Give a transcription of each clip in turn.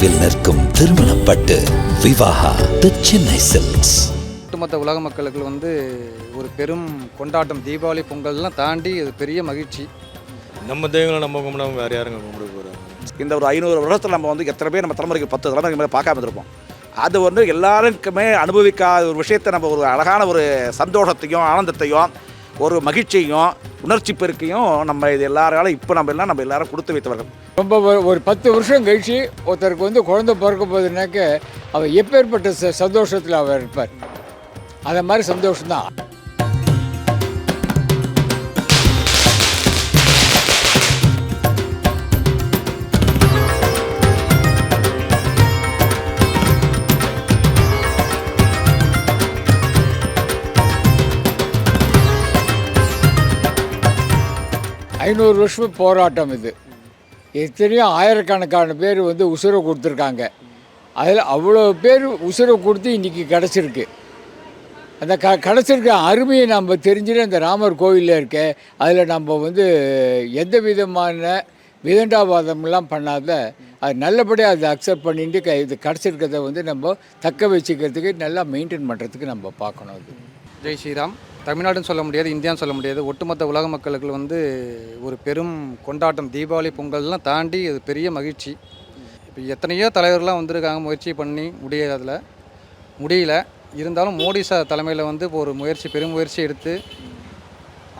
தொலைவில் நிற்கும் திருமணப்பட்டு விவாகா தி சென்னை சில்க்ஸ் ஒட்டுமொத்த உலக மக்களுக்கு வந்து ஒரு பெரும் கொண்டாட்டம். தீபாவளி பொங்கல்லாம் தாண்டி அது பெரிய மகிழ்ச்சி. நம்ம தெய்வங்களை நம்ம கும்பிடாம வேறு யாருங்க கும்பிட போகிறாங்க இந்த ஒரு ஐநூறு வருஷத்தில் நம்ம வந்து எத்தனை பேர் நம்ம தலைமுறைக்கு பத்து தலைமுறைக்கு மேலே பார்க்காம இருப்போம் அது வந்து எல்லாருக்குமே அனுபவிக்காத ஒரு விஷயத்தை நம்ம ஒரு அழகான ஒரு சந்தோஷத்தையும் ஆனந்தத்தையும் ஒரு மகிழ்ச்சியையும் உணர்ச்சி பெருக்கையும் நம்ம இது எல்லாராலும் இப்போ நம்ம எல்லாம் நம்ம எல்லாரும் கொடுத்து வைத்தவர்கள் ரொம்ப ஒரு- ஒரு பத்து வருஷம் கழிச்சு ஒருத்தருக்கு வந்து குழந்தை பிறக்க போகுதுனாக்க அவர் எப்பேற்பட்ட ச சந்தோஷத்தில் அவர் இருப்பார். அதை மாதிரி சந்தோஷம்தான். ஐநூறு வருஷம் போராட்டம் இது. எத்தனையோ ஆயிரக்கணக்கான பேர் வந்து உசுரை கொடுத்துருக்காங்க. அதில் அவ்வளோ பேர் உசுரை கொடுத்து இன்றைக்கி கிடச்சிருக்கு. அந்த க கிடச்சிருக்க அருமையை நம்ம தெரிஞ்சுட்டு அந்த ராமர் கோயிலில் இருக்க அதில் நம்ம வந்து எந்த விதமான விதண்டாவாதம்லாம் பண்ணாத அது நல்லபடியாக அதை அக்செப்ட் பண்ணிட்டு க இது கிடச்சிருக்கிறத வந்து நம்ம தக்க வச்சுக்கிறதுக்கு நல்லா மெயின்டைன் பண்ணுறதுக்கு நம்ம பார்க்கணும் அது. ஜெய் ஸ்ரீராம். தமிழ்நாடுன்னு சொல்ல முடியாது இந்தியான்னு சொல்ல முடியாது. ஒட்டுமொத்த உலக மக்களுக்கு வந்து ஒரு பெரும் கொண்டாட்டம் தீபாவளி பொங்கல்லாம் தாண்டி அது பெரிய மகிழ்ச்சி. இப்போ எத்தனையோ தலைவர்லாம் வந்திருக்காங்க முயற்சி பண்ணி முடியாததில் முடியல. இருந்தாலும் மோடி சார் தலைமையில் வந்து இப்போ ஒரு முயற்சி பெரும் முயற்சி எடுத்து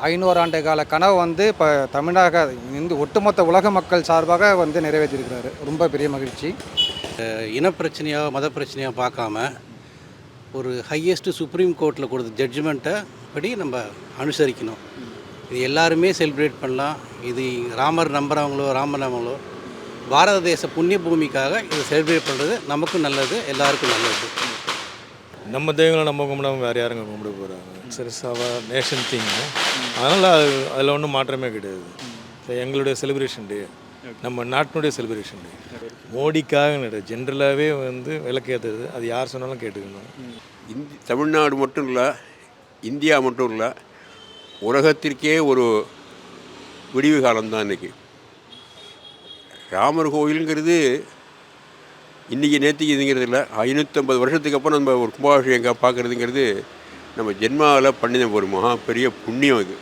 ஐநூறு ஆண்டு கால கனவு வந்து இப்போ தமிழக இந்து ஒட்டுமொத்த உலக மக்கள் சார்பாக வந்து நிறைவேற்றியிருக்கிறாரு ரொம்ப பெரிய மகிழ்ச்சி. இனப்பிரச்சனையோ மத பிரச்சனையோ பார்க்காம ஒரு ஹையஸ்ட் சுப்ரீம் கோர்ட்டில் கொடுத்த ஜட்ஜ்மெண்ட்டை படி நம்ம அனுசரிக்கணும். இது எல்லாருமே செலிப்ரேட் பண்ணலாம். இது ராமர் நம்புறவங்களோ ராமர் நம்பங்களோ பாரத தேச புண்ணிய பூமிக்காக இதை செலிப்ரேட் பண்ணுறது நமக்கும் நல்லது எல்லாருக்கும் நல்லது. நம்ம தெய்வங்களை நம்ம கும்பிடாம வேறு யாருங்க கும்பிட போகிறாங்க சரி சவா நேஷன் திங் அதனால் அது அதில் ஒன்றும் மாற்றமே கிடையாது. எங்களுடைய செலிப்ரேஷன் டே நம்ம நாட்டினுடைய செலிப்ரேஷன் டே மோடிக்காக கிடையாது ஜென்ரலாகவே வந்து விளக்கேற்றுறது அது யார் சொன்னாலும் கேட்டுக்கணும். இந்தி தமிழ்நாடு மட்டும் இல்லை இந்தியா மட்டும் இல்லை உலகத்திற்கே ஒரு விடிவு காலம்தான் இன்றைக்கி ராமர் கோயிலுங்கிறது இன்றைக்கி நேற்றுக்கு இதுங்கிறது இல்லை ஐநூற்றம்பது வருஷத்துக்கு அப்புறம் நம்ம ஒரு கும்பாபிஷேகம் பார்க்குறதுங்கிறது நம்ம ஜென்மாவில் பண்ணின ஒரு மகா பெரிய புண்ணியம் இது.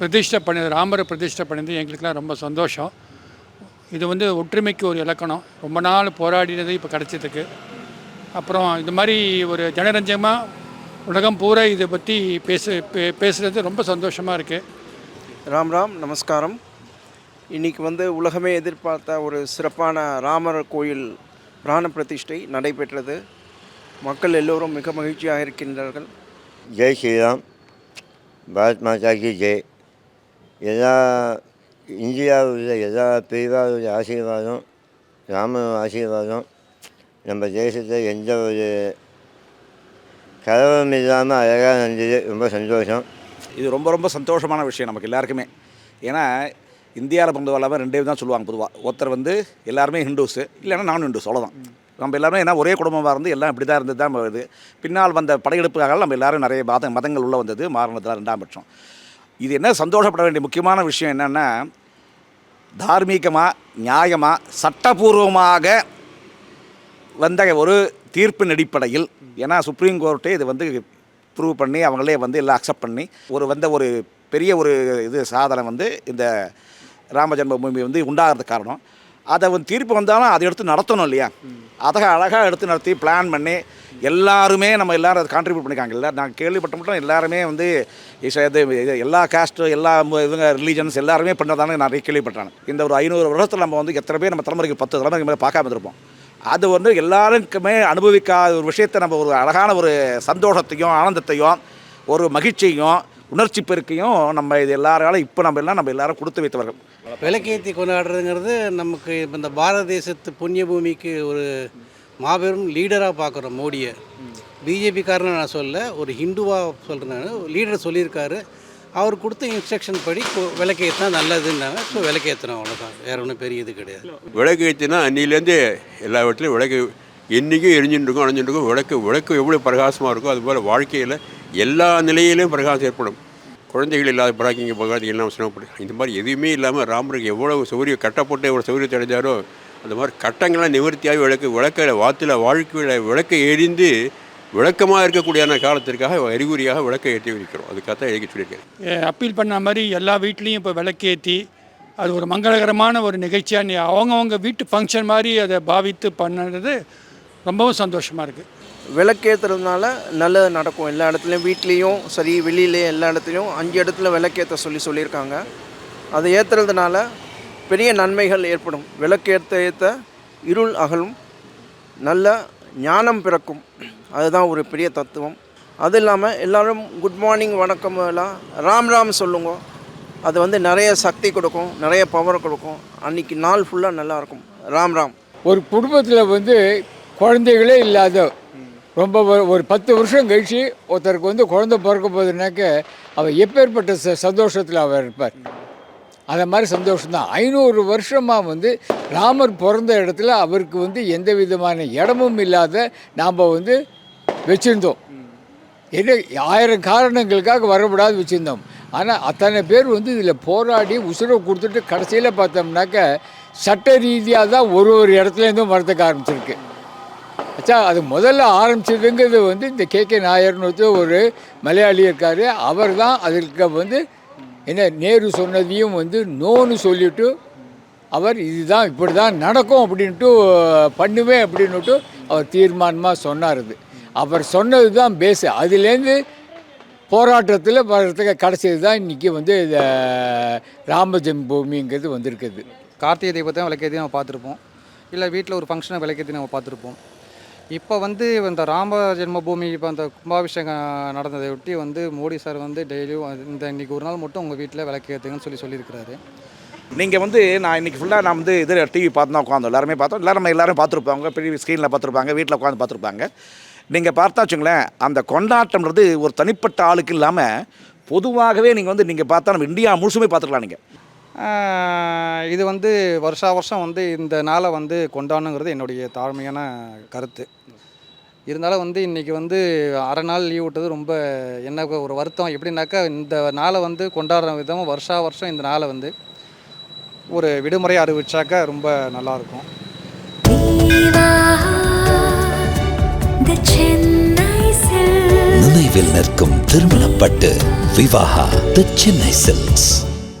பிரதிஷ்டை பண்ணது ராமரை பிரதிஷ்டை பண்ணது எங்களுக்கெல்லாம் ரொம்ப சந்தோஷம். இது வந்து ஒற்றுமைக்கு ஒரு இலக்கணம். ரொம்ப நாள் போராடினது இப்போ கிடச்சதுக்கு அப்புறம் இந்த மாதிரி ஒரு ஜனரஞ்சகமாக உலகம் பூரா இதை பற்றி பேசு பே பேசுகிறது ரொம்ப சந்தோஷமாக இருக்குது ராம் ராம் நமஸ்காரம். இன்னைக்கு வந்து உலகமே எதிர்பார்த்த ஒரு சிறப்பான ராமர் கோயில் பிராண பிரதிஷ்டை நடைபெற்றது. மக்கள் எல்லோரும் மிக மகிழ்ச்சியாக இருக்கின்றார்கள். ஜெய் ஸ்ரீராம். பாரத் மாதா கி ஜெய். எல்லா இந்தியாவில் எல்லா பிரிவாருடைய ஆசீர்வாதம் ராமன் ஆசீர்வாதம் நம்ம தேசத்தில் எந்த ஒரு கலவரம் இல்லாமல் அழகாக நடந்தது. ரொம்ப சந்தோஷம். இது ரொம்ப ரொம்ப சந்தோஷமான விஷயம் நமக்கு எல்லாருக்குமே. ஏன்னா இந்தியாவில் பிறந்தவல்லாமல் ரெண்டே தான் சொல்லுவாங்க பொதுவாக ஒருத்தர் வந்து எல்லாருமே ஹிந்துஸு இல்லைன்னா நான் ஹிந்துஸ் அவ்வளோதான் நம்ம எல்லாருமே ஏன்னா ஒரே குடும்பமாக இருந்து எல்லாம் இப்படி தான் இருந்தது தான் வருது. பின்னால் வந்த படையெடுப்புக்காக நம்ம எல்லாரும் நிறைய மத மதங்கள் உள்ளே வந்தது. மாறினதுலாம் ரெண்டாம் பட்சம். இது என்ன சந்தோஷப்பட வேண்டிய முக்கியமான விஷயம் என்னென்னா தார்மீகமாக நியாயமாக சட்டபூர்வமாக வந்த ஒரு தீர்ப்பின் அடிப்படையில் ஏன்னா சுப்ரீம் கோர்ட்டே இது வந்து ப்ரூவ் பண்ணி அவங்களே வந்து எல்லாம் அக்செப்ட் பண்ணி ஒரு வந்த ஒரு பெரிய ஒரு இது சாதனை வந்து இந்த ராம ஜென்மபூமி வந்து உண்டாகிறது காரணம். அதை வந்து தீர்ப்பு வந்தாலும் அதை எடுத்து நடத்தணும் இல்லையா? அதை அழகாக எடுத்து நடத்தி பிளான் பண்ணி எல்லாருமே நம்ம எல்லாரும் அதை கான்ட்ரிபியூட் பண்ணிக்காங்க இல்லை நான் கேள்விப்பட்ட மட்டும் எல்லாருமே வந்து இது எல்லா காஸ்ட்டு எல்லா இதுங்க ரிலீஜன்ஸ் எல்லாருமே பண்ணுறதானே நிறைய கேள்விப்பட்டாங்க இந்த ஒரு ஐநூறு வருஷத்தில் நம்ம வந்து எத்தனை பேர் நம்ம தலைமுறைக்கு பத்து தலைமுறைக்கு மேலே பார்க்காம இருப்போம் அது வந்து எல்லாருக்குமே அனுபவிக்காத ஒரு விஷயத்தை நம்ம ஒரு அழகான ஒரு சந்தோஷத்தையும் ஆனந்தத்தையும் ஒரு மகிழ்ச்சியும் உணர்ச்சி பெருக்கையும் நம்ம இது எல்லாராலும் இப்போ நம்ம எல்லாம் நம்ம எல்லாரும் கொடுத்து வைத்தவர்கள். விளக்கேற்றி கொண்டாடுறதுங்கிறது நமக்கு இந்த பாரத தேசத்து புண்ணிய பூமிக்கு ஒரு மாபெரும் லீடராக பார்க்குறோம் மோடியை. பிஜேபிக்காரன்னு நான் சொல்ல ஒரு ஹிந்துவாக சொல்கிறேன் லீடர் சொல்லியிருக்காரு. அவர் கொடுத்த இன்ஸ்ட்ரக்ஷன் படி கு- விளக்கேற்றினா நல்லதுன்னாங்க. ஸோ விளக்கேற்றுறோம் அவ்வளோதான் வேறு ஒன்றும் பெரிய இது கிடையாது. விளக்கு ஏற்றினா அன்னிலேருந்து எல்லா வீட்லையும் விளக்கு என்றைக்கும் எரிஞ்சுட்டு இருக்கும் அணைஞ்சுட்டு இருக்கும் விளக்கு விளக்கு எவ்வளோ பிரகாசமாக இருக்கோ அதுபோல் வாழ்க்கையில் எல்லா நிலையிலையும் பிரகாசம் ஏற்படும். குழந்தைகள் இல்லாத பிராக்கிங்க பகாதி எல்லாம் சிரமப்படும் இந்த மாதிரி எதுவுமே இல்லாமல் ராமருக்கு எவ்வளோ சௌரியம் கட்டப்பட்டு எவ்வளோ சௌரியத்தை அடைஞ்சாரோ அந்த மாதிரி கட்டங்கள்லாம் நிவர்த்தியாகி விளக்கு விளக்க வாத்தில் வாழ்க்கையில் விளக்க எரிந்து விளக்கமாக இருக்கக்கூடியான காலத்திற்காக அறிகுறியாக விளக்கை ஏற்றி வைக்கிறோம். அதுக்காக தான் எழுதி சொல்லியிருக்கேன் அப்பீல் பண்ண மாதிரி எல்லா வீட்லேயும் இப்போ விளக்கேற்றி அது ஒரு மங்களகரமான ஒரு நிகழ்ச்சியாக அவங்கவுங்க வீட்டு ஃபங்க்ஷன் மாதிரி அதை பாவித்து பண்ணுறது ரொம்பவும் சந்தோஷமாக இருக்குது விளக்கேற்றுறதுனால நல்லது நடக்கும். எல்லா இடத்துலையும் வீட்லேயும் சரி வெளியிலேயும் எல்லா இடத்துலையும் அஞ்சு இடத்துல விளக்கேற்ற சொல்லி சொல்லியிருக்காங்க. அதை ஏற்றுறதுனால பெரிய நன்மைகள் ஏற்படும். விளக்கேற்ற ஏற்ற இருள் அகலும் நல்ல ஞானம் பிறக்கும். அதுதான் ஒரு பெரிய தத்துவம். அது இல்லாமல் எல்லோரும் குட் மார்னிங் வணக்கம் எல்லாம் ராம் ராம் சொல்லுங்க. அது வந்து நிறைய சக்தி கொடுக்கும் நிறைய பவர் கொடுக்கும். அன்னைக்கு நாள் ஃபுல்லாக நல்லாயிருக்கும் ராம் ராம். ஒரு குடும்பத்தில் வந்து குழந்தைகளே இல்லாத ரொம்ப ஒரு- பத்து வருஷம் கழிச்சு ஒருத்தருக்கு வந்து குழந்தை பிறக்க போகுதுனாக்க அவர் எப்பேற்பட்ட ச சந்தோஷத்தில் அவர் இருப்பார். அந்த மாதிரி சந்தோஷம்தான். ஐநூறு வருஷமாக வந்து ராமர் பிறந்த இடத்துல அவருக்கு வந்து எந்த விதமான இடமும் இல்லாத நாம் வந்து வச்சுருந்தோம். என்ன ஆயிரம் காரணங்களுக்காக வரக்கூடாது வச்சுருந்தோம். ஆனால் அத்தனை பேர் வந்து இதில் போராடி உசுரை கொடுத்துட்டு கடைசியில் பார்த்தோம்னாக்க சட்ட ரீதியாக தான் ஒரு ஒரு இடத்துலேருந்தும் வரதுக்கு ஆரம்பிச்சிருக்கு. அச்சா அது முதல்ல ஆரம்பிச்சதுங்கிறது வந்து இந்த கே. கே. நாயர்னு ஒருத்தர் ஒரு மலையாளி இருக்கார். அவர் தான் அதற்கு வந்து என்ன நேரு சொன்னதையும் வந்து நோன்னு சொல்லிவிட்டு அவர் இதுதான் இப்படி தான் நடக்கும் அப்படின்ட்டு பண்ணுவேன் அப்படின்னுட்டு அவர் தீர்மானமாக சொன்னார் இது அவர் சொன்னது தான் பேஸு அதுலேருந்து போராட்டத்தில் வர்றதுக்கு கடைசிது தான் இன்றைக்கி வந்து இந்த ராம ஜென்மபூமிங்கிறது வந்திருக்குது. கார்த்திகை தீபத்தை விளக்கேற்றி நம்ம பார்த்துருப்போம். இல்லை வீட்டில் ஒரு ஃபங்க்ஷனை விளக்கேற்றி நம்ம பார்த்துருப்போம். இப்போ வந்து இந்த ராம ஜென்மபூமி இப்போ அந்த கும்பாபிஷேகம் நடந்ததை ஒட்டி வந்து மோடி சார் வந்து டெய்லியும் இந்த இன்னைக்கு ஒரு நாள் மட்டும் உங்கள் வீட்டில் விளக்கேற்றுங்கன்னு சொல்லி சொல்லியிருக்கிறாரு. நீங்கள் வந்து நான் இன்றைக்கி ஃபுல்லாக நான் வந்து இது டிவி பார்த்து தான் உட்காந்தோம் எல்லாருமே பார்த்தோம். எல்லாரும் நம்ம எல்லாரும் பார்த்துருப்பாங்க. பெரிய ஸ்க்ரீனில் பார்த்துருப்பாங்க. வீட்டில் உட்காந்து பார்த்துருப்பாங்க. நீங்கள் பார்த்தா வச்சுங்களேன் அந்த கொண்டாட்டம்ன்றது ஒரு தனிப்பட்ட ஆளுக்கு இல்லாமல் பொதுவாகவே நீங்கள் வந்து நீங்கள் பார்த்தா நம்ம இந்தியா முழுசுமே பார்த்துக்கலாம் நீங்கள் இது வந்து வருஷா வருஷம் வந்து இந்த நாளை வந்து கொண்டாடணுங்கிறது என்னுடைய தாழ்மையான கருத்து. இருந்தாலும் வந்து இன்றைக்கி வந்து அரை நாள் லீவ் விட்டது ரொம்ப என்ன ஒரு வருத்தம். எப்படின்னாக்கா இந்த நாளை வந்து கொண்டாடுற விதம் வருஷா வருஷம் இந்த நாளை வந்து ஒரு விடுமுறையை அறிவிச்சாக்கா ரொம்ப நல்லாயிருக்கும். நினைவில் நிற்கும் திருமணப்பட்டு விவாகா தி சென்னை சில்க்ஸ்